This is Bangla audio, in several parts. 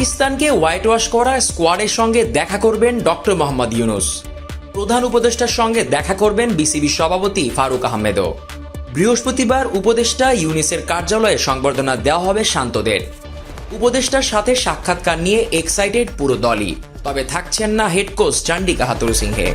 পাকিস্তানকে হোয়াইট ওয়াশ করা স্কোয়াডের সঙ্গে দেখা করবেন ডক্টর মোহাম্মদ ইউনুস। প্রধান উপদেষ্টার সঙ্গে দেখা করবেন বিসিবি সভাপতি ফারুক আহমেদও। বৃহস্পতিবার উপদেষ্টা ইউনিসের কার্যালয়ে সংবর্ধনা দেওয়া হবে শান্তদের। উপদেষ্টার সাথে সাক্ষাৎকার নিয়ে এক্সাইটেড পুরো দলই। তবে থাকছেন না head coach Chandika Hathurusinghe.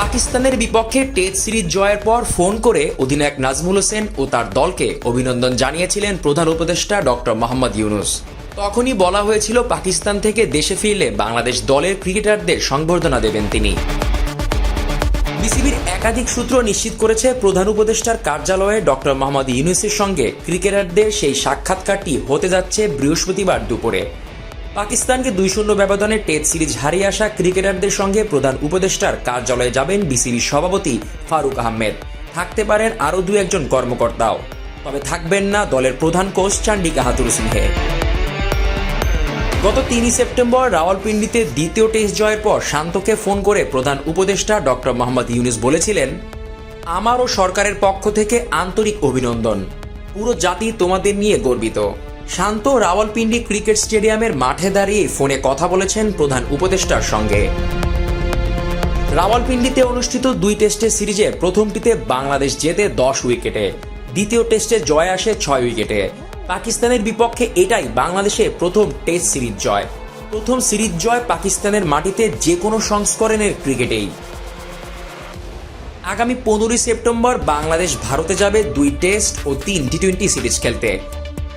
পাকিস্তানের বিপক্ষে টেস্ট সিরিজ জয়ের পর ফোন করে অধিনায়ক নাজমুল হোসেন ও তার দলকে অভিনন্দন জানিয়েছিলেন প্রধান উপদেষ্টা ডক্টর মোহাম্মদ ইউনুস। তখনই বলা হয়েছিল পাকিস্তান থেকে দেশে ফিরলে বাংলাদেশ দলের ক্রিকেটারদের সংবর্ধনা দেবেন তিনি। বিসিবির একাধিক সূত্র নিশ্চিত করেছে, প্রধান উপদেষ্টার কার্যালয়ে ডক্টর মোহাম্মদ ইউনুসের সঙ্গে ক্রিকেটারদের সেই সাক্ষাৎকারটি হতে যাচ্ছে বৃহস্পতিবার দুপুরে। পাকিস্তানকে দুই শূন্য ব্যবধানে টেস্ট সিরিজ হারিয়ে আসা ক্রিকেটারদের সঙ্গে প্রধান উপদেষ্টার কার্যালয়ে যাবেন বিসিবি সভাপতি ফারুক আহমেদ। থাকতে পারেন আরও দু একজন কর্মকর্তাও। তবে থাকবেন না দলের প্রধান কোচ চান্ডিকা হাতুরু সিংহে গত তিনই সেপ্টেম্বর রাওয়ালপিন্ডিতে দ্বিতীয় টেস্ট জয়ের পর শান্তকে ফোন করে প্রধান উপদেষ্টা ডক্টর মোহাম্মদ ইউনুস বলেছিলেন, আমার ও সরকারের পক্ষ থেকে আন্তরিক অভিনন্দন। পুরো জাতি তোমাদের নিয়ে গর্বিত। শান্ত রাওয়ালপিন্ডি ক্রিকেট স্টেডিয়ামের মাঠে দাঁড়িয়ে ফোনে কথা বলেছেন প্রধান উপদেষ্টার সঙ্গে। রাওয়ালপিন্ডিতে অনুষ্ঠিত দুই টেস্টের সিরিজে প্রথমটিতে বাংলাদেশ জেতে দশ উইকেটে, দ্বিতীয় টেস্টে জয় আসে ছয় উইকেটে। পাকিস্তানের বিপক্ষে এটাই বাংলাদেশের প্রথম টেস্ট সিরিজ জয়। প্রথম সিরিজ জয় পাকিস্তানের মাটিতে যে কোনো সংস্করণের ক্রিকেটেই। আগামী পনেরোই সেপ্টেম্বর বাংলাদেশ ভারতে যাবে দুই টেস্ট ও তিন টি টোয়েন্টি সিরিজ খেলতে।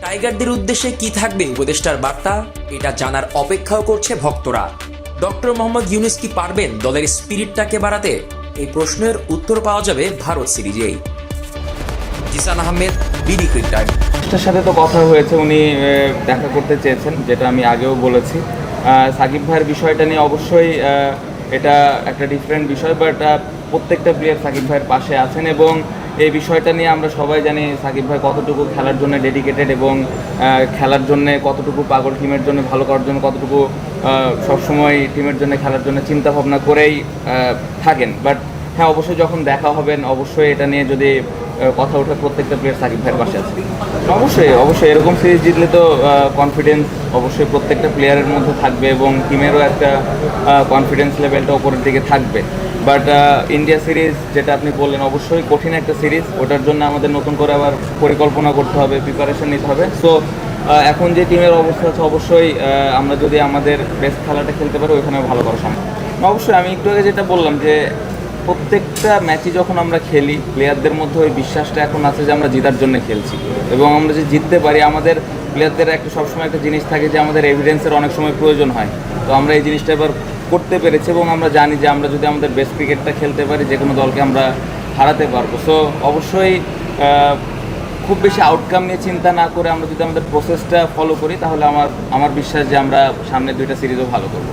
টাইগারদের উদ্দেশ্যে কি থাকবে উপদেষ্টার বার্তা? এটা জানার অপেক্ষাও করছে ভক্তরা। ডক্টর মোহাম্মদ ইউনুস কি পারবেন দলের স্পিরিটটাকে বাড়াতে? এই প্রশ্নের উত্তর পাওয়া যাবে ভারত সিরিজেই। জিসান আহমেদ ক্রিকেট তার সাথে তো কথা হয়েছে, উনি দেখা করতে চেয়েছেন, যেটা আমি আগেও বলেছি। সাকিব ভাইয়ের বিষয়টা নিয়ে অবশ্যই এটা একটা ডিফারেন্ট বিষয় বাট প্রত্যেকটা প্লেয়ার সাকিব ভাইয়ের পাশে আছেন এবং এই বিষয়টা নিয়ে আমরা সবাই জানি সাকিব ভাই কতটুকু খেলার জন্য ডেডিকেটেড এবং খেলার জন্য কতটুকু পাগল টিমের জন্য ভালো করার জন্য কতটুকু সবসময় টিমের জন্য খেলার জন্য চিন্তা ভাবনা করেই থাকেন। বাট হ্যাঁ অবশ্যই যখন দেখা হবেন অবশ্যই এটা নিয়ে যদি কথা ওঠে, প্রত্যেকটা প্লেয়ার সাকিব ভাইয়ের পাশে আছে। অবশ্যই অবশ্যই এরকম সিরিজ জিতলে তো কনফিডেন্স অবশ্যই প্রত্যেকটা প্লেয়ারের মধ্যে থাকবে এবং টিমেরও একটা কনফিডেন্স লেভেলটা ওপরের দিকে থাকবে। বাট ইন্ডিয়া সিরিজ যেটা আপনি বললেন, অবশ্যই কঠিন একটা সিরিজ ওটার জন্য আমাদের নতুন করে আবার পরিকল্পনা করতে হবে প্রিপারেশন নিতে হবে। সো এখন যে টিমের অবস্থা আছে, অবশ্যই আমরা যদি আমাদের বেস্ট খেলাটা খেলতে পারি, ওইখানে ভালো করা সম্ভব। অবশ্যই, আমি একটু আগে যেটা বললাম যে প্রত্যেকটা ম্যাচই যখন আমরা খেলি প্লেয়ারদের মধ্যে ওই বিশ্বাসটা এখন আছে যে আমরা জেতার জন্য খেলছি। এবং আমরা যে জিততে পারি, আমাদের প্লেয়ারদের একটা সবসময় একটা জিনিস থাকে যে আমাদের এভিডেন্সের অনেক সময় প্রয়োজন হয়। তো আমরা এই জিনিসটা এবার করতে পেরেছি এবং আমরা জানি যে আমরা যদি আমাদের বেস্ট ক্রিকেটটা খেলতে পারি, যে কোনো দলকে আমরা হারাতে পারব। সো অবশ্যই খুব বেশি আউটকাম নিয়ে চিন্তা না করে আমরা যদি আমাদের প্রসেসটা ফলো করি, তাহলে আমার আমার বিশ্বাস যে আমরা সামনে দুইটা সিরিজও ভালো করব।